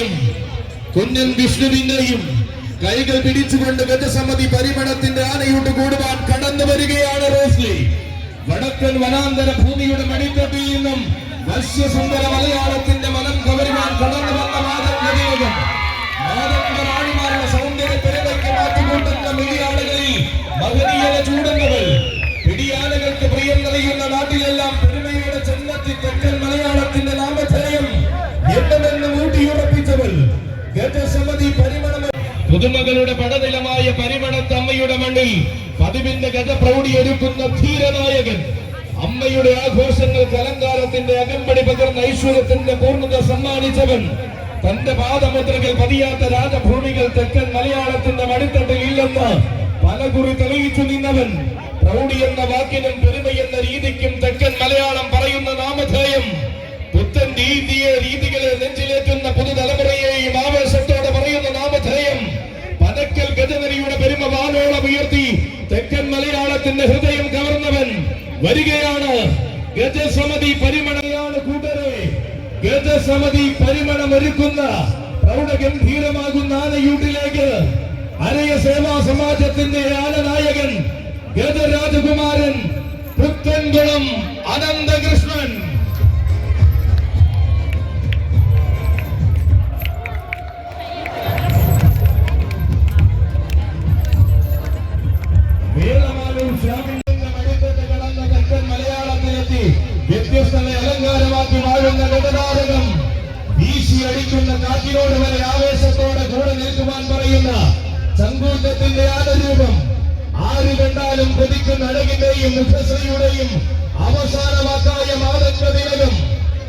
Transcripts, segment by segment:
ഹിമവാന്റെയും കുഞ്ഞൻ വിഷ്ണുവിന്റെയും കൈകൾ പിടിച്ചുകൊണ്ട് ഗജസമിതി പരിമണത്തിന്റെ ആനയോട്ട് കൂടുവാൻ കടന്നു വരികയാണ് റോസ്ലി. വടക്കൻ വനാന്തര ഭൂമിയുടെ മണിത്തട്ടിൽ നിന്നും വശ്യസുന്ദര മലയാളത്തിന്റെ മനം കവരുവാൻ കടന്നു വന്ന മഹനീയത ചൂടുന്നവൾ. പിടിയാനകൾക്ക് പ്രിയം നൽകുന്ന നാട്ടിലെല്ലാം പുതുമകളുടെ പടനിലമായ പരിമണത്ത് അമ്മയുടെ മണ്ണിൽ പതിവിന്റെ ഗജപ്രൗഢി ഒരുക്കുന്ന ധീരനായകൻ. അമ്മയുടെ ആഘോഷങ്ങൾക്ക് അലങ്കാരത്തിന്റെ അകമ്പടി പകർന്ന ഐശ്വര്യത്തിന്റെ പൂർണത സമ്മാനിച്ചവൻ. തന്റെ പാദമുദ്രകൾ പതിയാത്ത രാജഭൂമികൾ തെക്കൻ മലയാളത്തിന്റെ മടിത്തട്ടിൽ ഇല്ലെന്ന് പലകുറി തെളിയിച്ചു നിന്നവൻ. പ്രൗഢി എന്ന വാക്കിനും പെരുമയെന്ന രീതിക്കും തെക്കൻ മലയാളം മലയാളത്തിന്റെ ഹൃദയം കവർന്നവൻ വരികയാണ്. ഗജസമിതി പരിമണയാണ് കൂട്ടരെ. ഗജസമിതി പരിമണം ഒരുക്കുന്ന പ്രൗഢഗംഭീരമാകുന്ന ആനയൂട്ടിലേക്ക് അരയ സേവാ സമാജത്തിന്റെ ആനനായകൻ ഗജരാജകുമാരൻ പുത്തൻകുളം അനന്തകൃഷ്ണൻ മുഖശ്രീയുടെയും അവസാന വാക്കായ തിലകം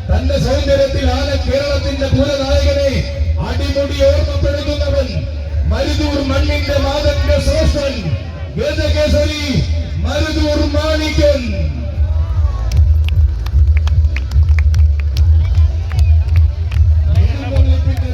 തന്റെ സൗന്ദര്യത്തിൽ ആന കേരളത്തിന്റെ പുരനായകനെ അടിമുടി ഓർമ്മപ്പെടുത്തുന്നവൻ മരുതൂർ മണ്ണിന്റെ മാതൃക ശ്രേഷ്ഠൻ ഗജകേസരി മരുതൂർ മാണിക്കൻ എഴുന്നള്ളിപ്പിന്റെ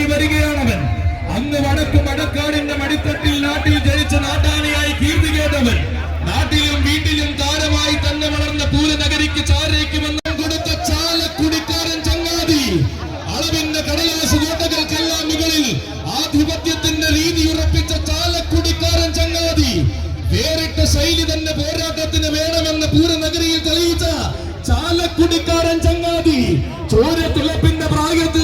നാടായി വരികയാണവൻ. അന്ന് വടക്ക് മടക്കാടിന്റെ മടിത്തട്ടിൽ നാട്ടിൽ ജനിച്ച നാട്ടാനിയായി കീർത്തി കേട്ടവൻ നാട്ടിലും വീട്ടിലും താരമായി തന്നെ വളർന്ന പൂല നഗരിക്ക് ചാരയ്ക്കുമെന്ന് കൊടുത്ത ചാല കുടിക്കാരൻ ചങ്ങാതി. അളവിന്റെ കടലാസ് കോട്ടകൾക്കെല്ലാം മുകളിൽ ആധിപത്യത്തിന്റെ രീതി ഉറപ്പിച്ച ചാലക്കുടിക്കാരൻ ചങ്ങാതി. വേറിട്ട ശൈലി തന്നെ പോരാട്ടത്തിന് വേണമെന്ന് പൂരനഗരിയിൽ തെളിയിച്ച ചാലക്കുടിക്കാരൻ ചങ്ങാതി. ചോര തുളപ്പിന്റെ പ്രായത്തിൽ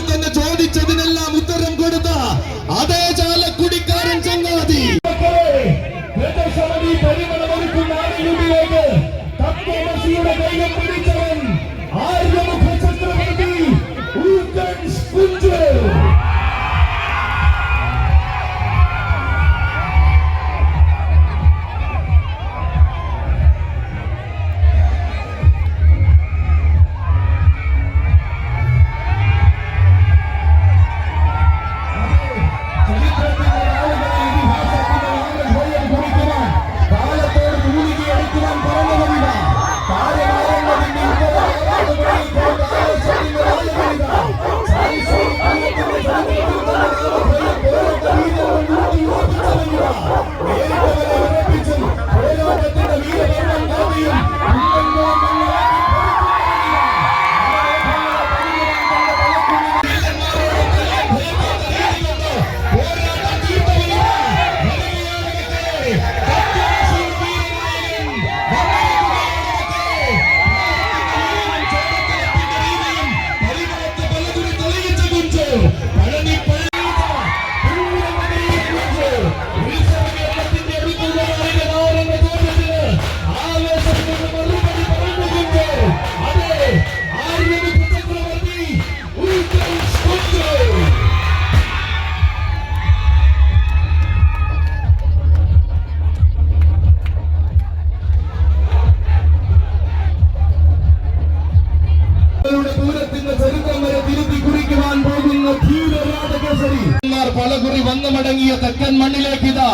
വളകുറി വന്നു മടങ്ങിയ തെക്കൻ മണ്ണിലേക്ക് ഇതാ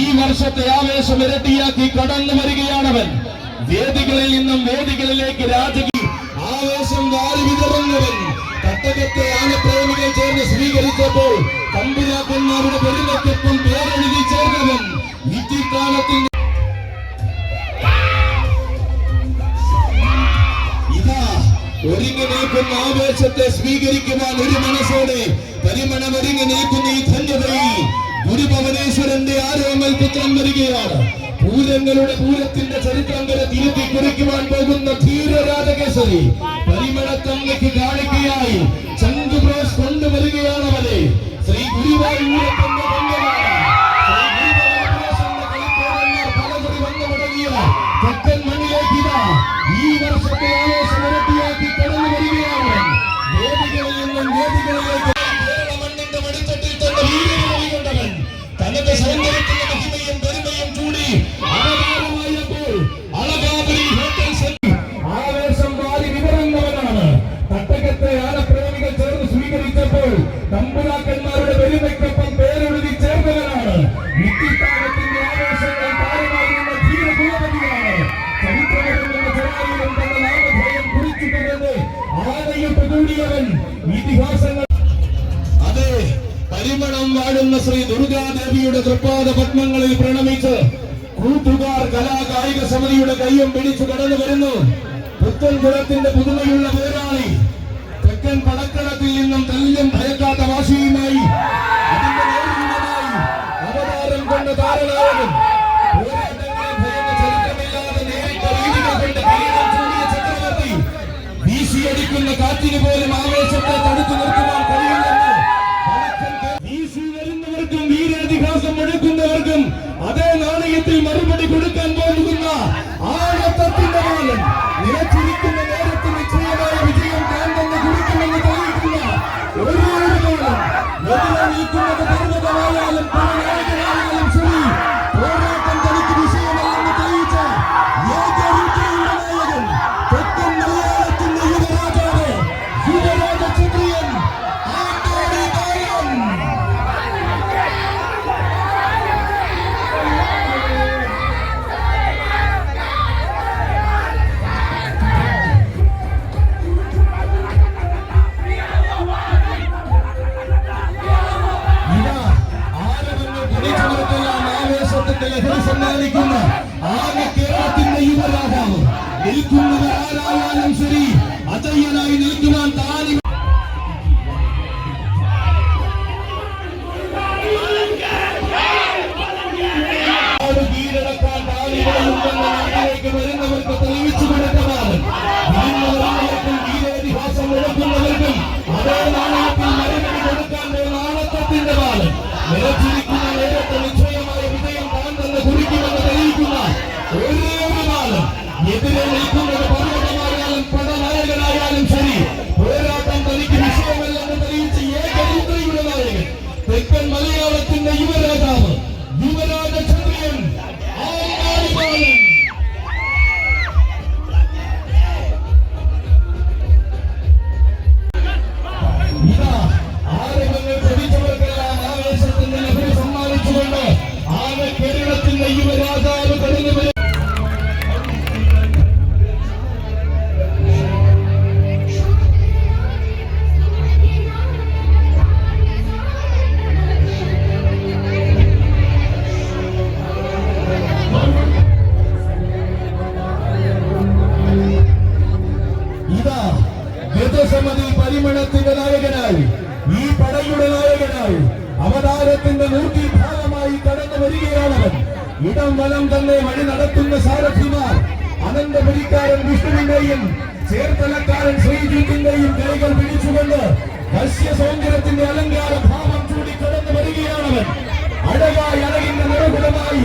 ഈ വർഷത്തെ ആവേശം ഇരട്ടിയാക്കി കടന്നു വരികയാണവൻ. വേദികളിൽ നിന്നും വേദികളിലേക്ക് രാജകി ആവേശം വാരി വിതറുന്നവൻ. തട്ടകത്തെ ആനപ്രേമികൾ ചേർന്ന് സ്വീകരിച്ചപ്പോൾ തമ്പുരാക്കന്മാരുടെ പെരുമക്കൾക്കും പേരെഴുതി ചേർന്നവൻ. അറിയിക്കുന്ന ആവേശത്തെ സ്വീകരിക്കുവാൻ ഒരു മനസ്സോടെ പരിമണമൊരുങ്ങി നിൽക്കുന്ന ഈ ധന്യതയിൽ ഗുരുഭവനേശ്വരന്റെ ആരോമൽ പുത്രം വരികയാണ്. പൂരങ്ങളുടെ പൂരത്തിന്റെ ചരിത്രം വരെ തിരുത്തി കുറിക്കുവാൻ പോകുന്ന ധീരരാജകേശ്വരി പരിമളത്തമ്മയ്ക്ക് കാണിക്കയായി. ചന്ദ്രബ്രോസ് കൊണ്ടുവരികയാണ് അവരെ ശ്രീ ഗുരുവായൂരപ്പൻ ദേവിയുടെ തൃപ്പാദ പത്മങ്ങളിൽ പ്രണമിച്ച് കൂട്ടുകാർ കലാകായിക സമിതിയുടെ കയ്യും പിടിച്ചു കടന്നു വരുന്നു. പുത്തൻ കുലത്തിന്റെ പുതുമയുള്ള പോരാളി തെക്കൻ പടക്കടത്തിൽ നിന്നും തല്ലും ഭയക്കാത്ത വാശിയുമായി അതിന്റെ അവതാരം കൊണ്ട താരനായകൻ ചക്രവർത്തി വീശിയടിക്കുന്ന കാറ്റിന് പോലും ആവേശത്തെ തടുത്തു നിർത്തുന്നു. നൂറ്റി ഭാഗമായി കടന്നു വരികയാണ് ഇടം വലം തന്നെ വഴി നടത്തുന്ന സാരഥിമാർ അനന്തപുരിക്കാരൻ വിഷ്ണുവിന്റെയും ചേർത്തലക്കാരൻ ശ്രീജിത്തിന്റെയും കൈകൾ പിടിച്ചുകൊണ്ട് വശ്യ സൗന്ദര്യത്തിന്റെ അലങ്കാര ഭാവം ചൂടി കടന്നു വരികയാണവൻ അഴകായി അഴകിന്റെ നിറകുടമായി